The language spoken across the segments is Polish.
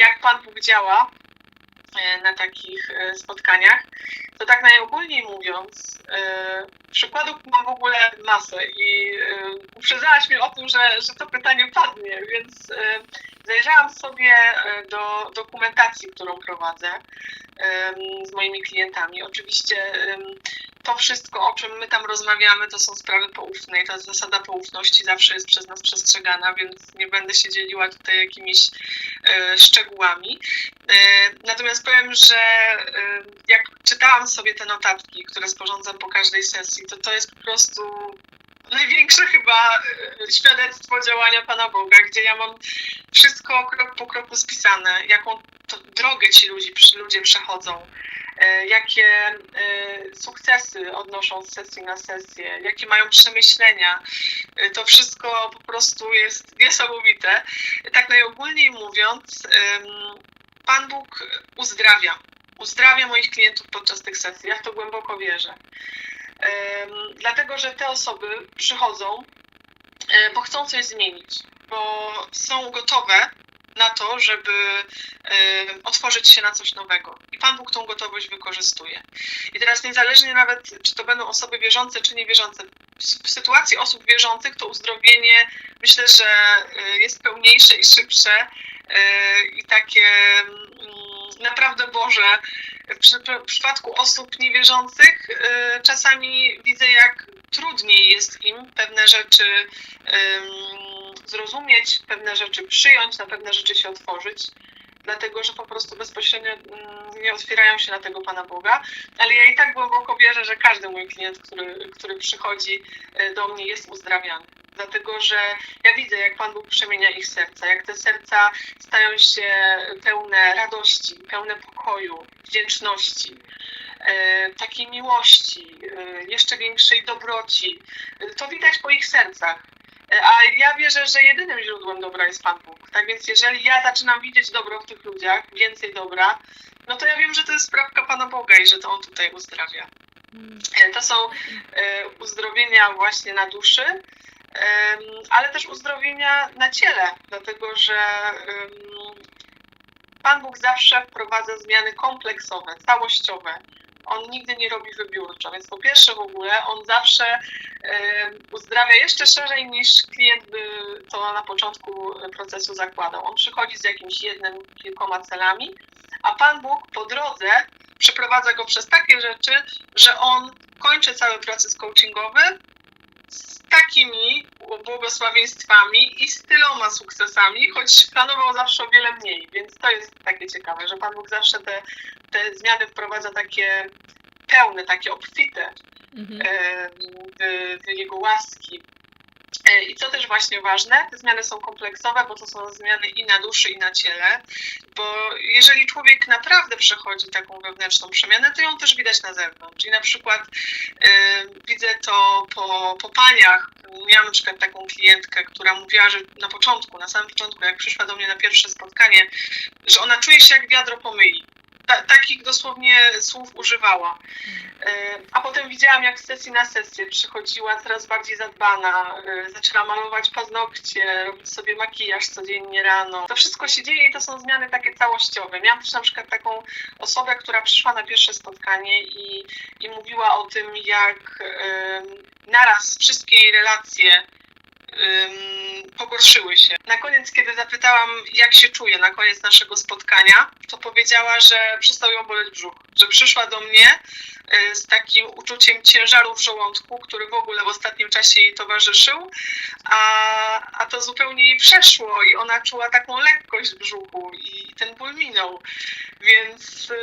jak Pan Bóg działa e, na takich e, spotkaniach, to tak najogólniej mówiąc, e, przykładów mam w ogóle masę i uprzedzałaś mnie o tym, że, że to pytanie padnie, więc zajrzałam sobie do dokumentacji, którą prowadzę z moimi klientami. Oczywiście to wszystko, o czym my tam rozmawiamy, to są sprawy poufne i ta zasada poufności zawsze jest przez nas przestrzegana, więc nie będę się dzieliła tutaj jakimiś e, szczegółami. E, natomiast powiem, że jak czytałam sobie te notatki, które sporządzam po każdej sesji, to to jest po prostu największe chyba e, świadectwo działania Pana Boga, gdzie ja mam wszystko krok po kroku spisane, jaką drogę ci ludzie, ludzie przechodzą, e, jakie e, sukcesy odnoszą z sesji na sesję, jakie mają przemyślenia. To wszystko po prostu jest niesamowite. Tak najogólniej mówiąc, Pan Bóg uzdrawia. Uzdrawia moich klientów podczas tych sesji. Ja w to głęboko wierzę. Dlatego, że te osoby przychodzą, e, bo chcą coś zmienić, bo są gotowe na to, żeby e, otworzyć się na coś nowego. I Pan Bóg tą gotowość wykorzystuje. I teraz niezależnie nawet, czy to będą osoby wierzące, czy niewierzące, w sytuacji osób wierzących to uzdrowienie myślę, że e, jest pełniejsze i szybsze i takie mm, naprawdę Boże. W przy- w przypadku osób niewierzących e, czasami widzę, jak trudniej jest im pewne rzeczy zrozumieć, pewne rzeczy przyjąć, na pewne rzeczy się otworzyć, dlatego że po prostu bezpośrednio mm, nie otwierają się na tego Pana Boga. Ale ja i tak głęboko wierzę, że każdy mój klient, który, który przychodzi e, do mnie, jest uzdrawiany. Dlatego, że ja widzę, jak Pan Bóg przemienia ich serca, jak te serca stają się pełne radości, pełne pokoju, wdzięczności, e, takiej miłości, e, jeszcze większej dobroci. To widać po ich sercach. A ja wierzę, że jedynym źródłem dobra jest Pan Bóg. Tak więc jeżeli ja zaczynam widzieć dobro w tych ludziach, więcej dobra, no to ja wiem, że to jest sprawka Pana Boga i że to On tutaj uzdrawia. E, To są e, uzdrowienia właśnie na duszy, ale też uzdrowienia na ciele, dlatego że Pan Bóg zawsze wprowadza zmiany kompleksowe, całościowe. On nigdy nie robi wybiórczo, więc po pierwsze w ogóle on zawsze uzdrawia jeszcze szerzej niż klient by to na początku procesu zakładał. On przychodzi z jakimś jednym, kilkoma celami, a Pan Bóg po drodze przeprowadza go przez takie rzeczy, że on kończy cały proces coachingowy z takimi błogosławieństwami i z tyloma sukcesami, choć planował zawsze o wiele mniej, więc to jest takie ciekawe, że Pan Bóg zawsze te, te zmiany wprowadza takie pełne, takie obfite Mhm. e, w, w Jego łaski. E, I co też właśnie ważne, te zmiany są kompleksowe, bo to są zmiany i na duszy, i na ciele, bo jeżeli człowiek naprawdę przechodzi taką wewnętrzną przemianę, to ją też widać na zewnątrz. I na przykład e, widzę to po, po paniach. Miałam na przykład taką klientkę, która mówiła, że na początku, na samym początku, jak przyszła do mnie na pierwsze spotkanie, że ona czuje się jak wiadro pomyli. Ta, takich dosłownie słów używała. E, A potem widziałam, jak z sesji na sesję przychodziła coraz bardziej zadbana, e, zaczęła malować paznokcie, robić sobie makijaż codziennie rano. To wszystko się dzieje i to są zmiany takie całościowe. Miałam też na przykład taką osobę, która przyszła na pierwsze spotkanie i, i mówiła o tym, jak naraz wszystkie jej relacje pogorszyły się. Na koniec, kiedy zapytałam, jak się czuje na koniec naszego spotkania, to powiedziała, że przestał ją boleć brzuch, że przyszła do mnie z takim uczuciem ciężaru w żołądku, który w ogóle w ostatnim czasie jej towarzyszył, a, a to zupełnie jej przeszło i ona czuła taką lekkość w brzuchu i ten ból minął. Więc y,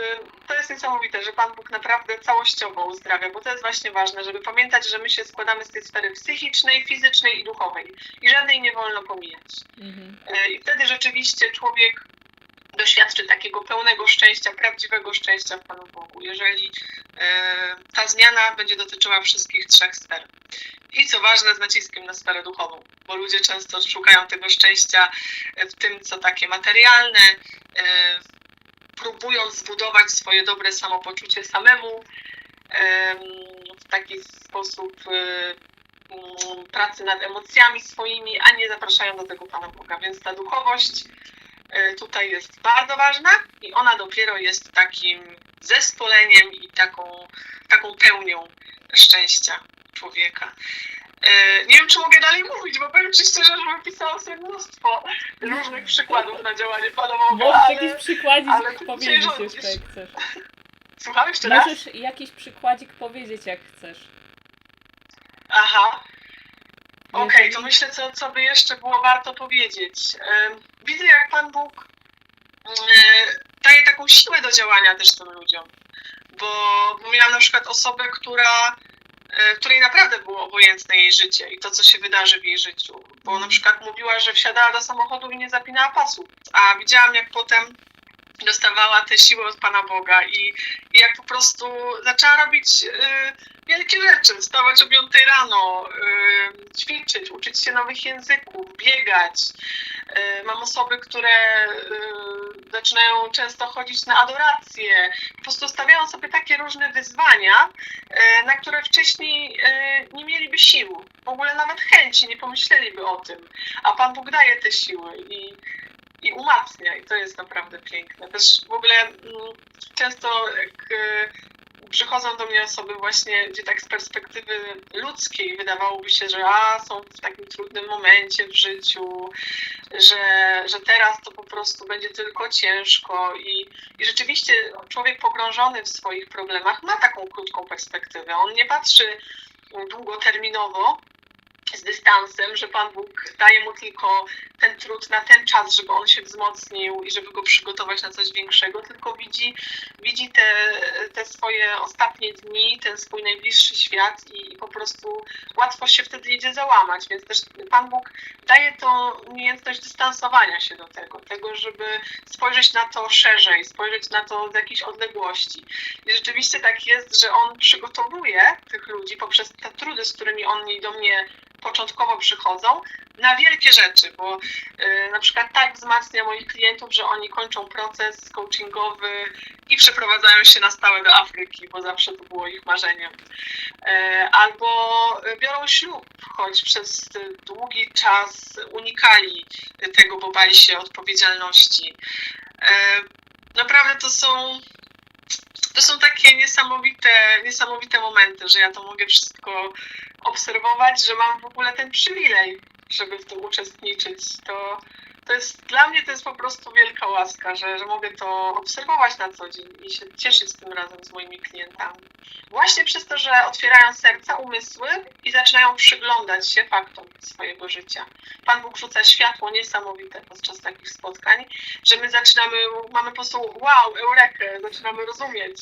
to jest niesamowite, że Pan Bóg naprawdę całościowo uzdrawia, bo to jest właśnie ważne, żeby pamiętać, że my się składamy z tej sfery psychicznej, fizycznej i duchowej i żadnej nie wolno pomijać. Mhm. E, I wtedy rzeczywiście człowiek doświadczy takiego pełnego szczęścia, prawdziwego szczęścia w Panu Bogu, jeżeli e, ta zmiana będzie dotyczyła wszystkich trzech sfer. I co ważne, z naciskiem na sferę duchową, bo ludzie często szukają tego szczęścia w tym, co takie materialne, e, próbując zbudować swoje dobre samopoczucie samemu em, w taki sposób e, pracy nad emocjami swoimi, a nie zapraszają do tego Pana Boga. Więc ta duchowość e, tutaj jest bardzo ważna i ona dopiero jest takim zespoleniem i taką, taką pełnią szczęścia człowieka. E, Nie wiem, czy mogę dalej mówić, bo powiem Ci szczerze, że wypisałam sobie mnóstwo różnych przykładów na działanie Pana Boga, Możesz ale... jakiś przykładzik ale powiedzieć jak chcesz. Słucham jeszcze raz? Możesz jakiś przykładzik powiedzieć, jak chcesz. Aha, okej, Jeżeli- to myślę, co, co by jeszcze było warto powiedzieć. Widzę, jak Pan Bóg e, daje taką siłę do działania też tym ludziom. Bo, bo miałam na przykład osobę, która, e, której naprawdę było obojętne jej życie i to, co się wydarzy w jej życiu. Bo na przykład mówiła, że wsiadała do samochodu i nie zapinała pasu. A widziałam, jak potem dostawała te siły od Pana Boga i, i jak po prostu zaczęła robić e, wielkie rzeczy. Wstawać o 5 rano, y, ćwiczyć, uczyć się nowych języków, biegać. Y, mam osoby, które y, zaczynają często chodzić na adorację. Po prostu stawiają sobie takie różne wyzwania, y, na które wcześniej y, nie mieliby sił. W ogóle nawet chęci, nie pomyśleliby o tym. A Pan Bóg daje te siły i, i umacnia. I to jest naprawdę piękne. Też w ogóle mm, często jak y, przychodzą do mnie osoby właśnie, gdzie tak z perspektywy ludzkiej wydawałoby się, że a, są w takim trudnym momencie w życiu, że, że teraz to po prostu będzie tylko ciężko i, i rzeczywiście człowiek pogrążony w swoich problemach ma taką krótką perspektywę. On nie patrzy długoterminowo z dystansem, że Pan Bóg daje mu tylko ten trud na ten czas, żeby on się wzmocnił i żeby go przygotować na coś większego, tylko widzi, widzi te, te swoje ostatnie dni, ten swój najbliższy świat i, po prostu łatwo się wtedy idzie załamać, więc też Pan Bóg daje tą umiejętność dystansowania się do tego, tego, żeby spojrzeć na to szerzej, spojrzeć na to z jakiejś odległości. I rzeczywiście tak jest, że On przygotowuje tych ludzi poprzez te trudy, z którymi oni do mnie początkowo przychodzą, na wielkie rzeczy, bo y, na przykład tak wzmacnia moich klientów, że oni kończą proces coachingowy i przeprowadzają się na stałe do Afryki, bo zawsze to było ich marzeniem. E, albo biorą ślub, choć przez długi czas unikali tego, bo bali się odpowiedzialności. E, naprawdę to są to są takie niesamowite, niesamowite momenty, że ja to mogę wszystko obserwować, że mam w ogóle ten przywilej, żeby w tym uczestniczyć. To, to jest dla mnie to jest po prostu wielka łaska, że, że mogę to obserwować na co dzień i się cieszyć tym razem z moimi klientami. Właśnie przez to, że otwierają serca, umysły i zaczynają przyglądać się faktom swojego życia. Pan Bóg rzuca światło niesamowite podczas takich spotkań, że my zaczynamy, mamy po prostu wow, eurekę, zaczynamy rozumieć,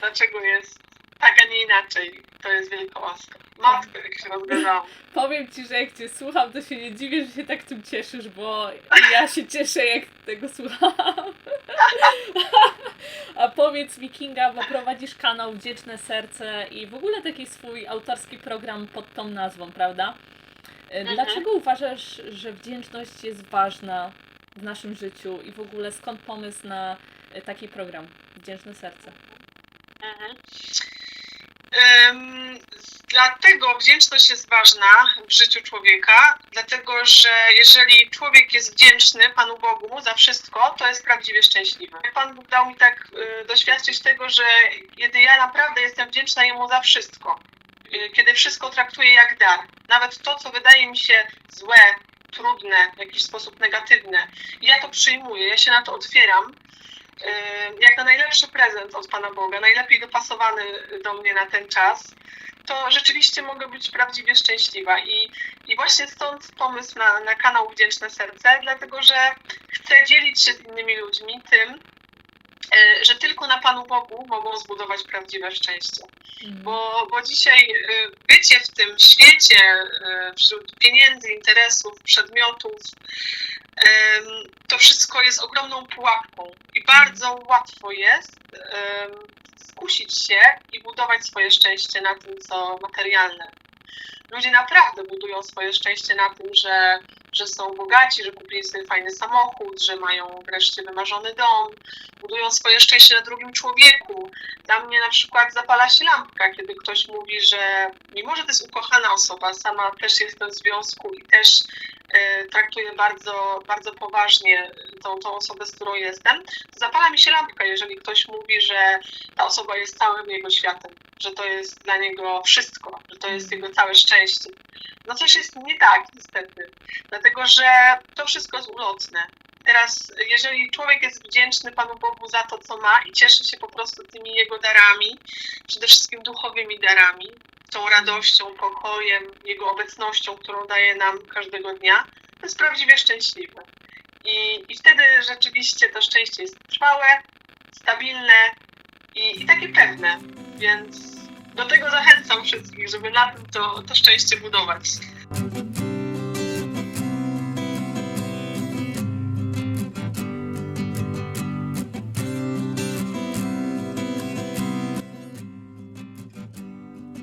dlaczego jest tak, a nie inaczej. To jest wielka łaska. Matko, jak się rozgadałam. Powiem ci, że jak cię słucham, to się nie dziwię, że się tak tym cieszysz, bo ja się cieszę, jak tego słucham. A powiedz mi, Kinga, bo prowadzisz kanał Wdzięczne Serce i w ogóle taki swój autorski program pod tą nazwą, prawda? E, Dlaczego uważasz, że wdzięczność jest ważna w naszym życiu i w ogóle skąd pomysł na e, taki program Wdzięczne Serce? Mhm. Ym, Dlatego wdzięczność jest ważna w życiu człowieka, dlatego że jeżeli człowiek jest wdzięczny Panu Bogu za wszystko, to jest prawdziwie szczęśliwy. Pan Bóg dał mi tak y, doświadczyć tego, że kiedy ja naprawdę jestem wdzięczna Jemu za wszystko, y, kiedy wszystko traktuję jak dar, nawet to, co wydaje mi się złe, trudne, w jakiś sposób negatywne, ja to przyjmuję, ja się na to otwieram, jak na najlepszy prezent od Pana Boga, najlepiej dopasowany do mnie na ten czas, to rzeczywiście mogę być prawdziwie szczęśliwa. I, i właśnie stąd pomysł na, na kanał Wdzięczne Serce, dlatego że chcę dzielić się z innymi ludźmi tym, y, że tylko na Panu Bogu mogą zbudować prawdziwe szczęście. Mhm. Bo, bo dzisiaj y, bycie w tym świecie, wśród pieniędzy, interesów, przedmiotów, to wszystko jest ogromną pułapką i bardzo łatwo jest skusić się i budować swoje szczęście na tym, co materialne. Ludzie naprawdę budują swoje szczęście na tym, że że są bogaci, że kupili sobie fajny samochód, że mają wreszcie wymarzony dom, budują swoje szczęście na drugim człowieku. Dla mnie na przykład zapala się lampka, kiedy ktoś mówi, że mimo, że to jest ukochana osoba, sama też jestem w związku i też e, traktuję bardzo, bardzo poważnie tą, tą osobę, z którą jestem, to zapala mi się lampka, jeżeli ktoś mówi, że ta osoba jest całym jego światem, że to jest dla niego wszystko, że to jest jego całe szczęście. No coś jest nie tak, niestety, dlatego że to wszystko jest ulotne. Teraz, jeżeli człowiek jest wdzięczny Panu Bogu za to, co ma i cieszy się po prostu tymi Jego darami, przede wszystkim duchowymi darami, tą radością, pokojem, Jego obecnością, którą daje nam każdego dnia, to jest prawdziwie szczęśliwy. I, i wtedy rzeczywiście to szczęście jest trwałe, stabilne i, i takie pewne. Więc do tego zachęcam wszystkich, żeby na tym to, to szczęście budować.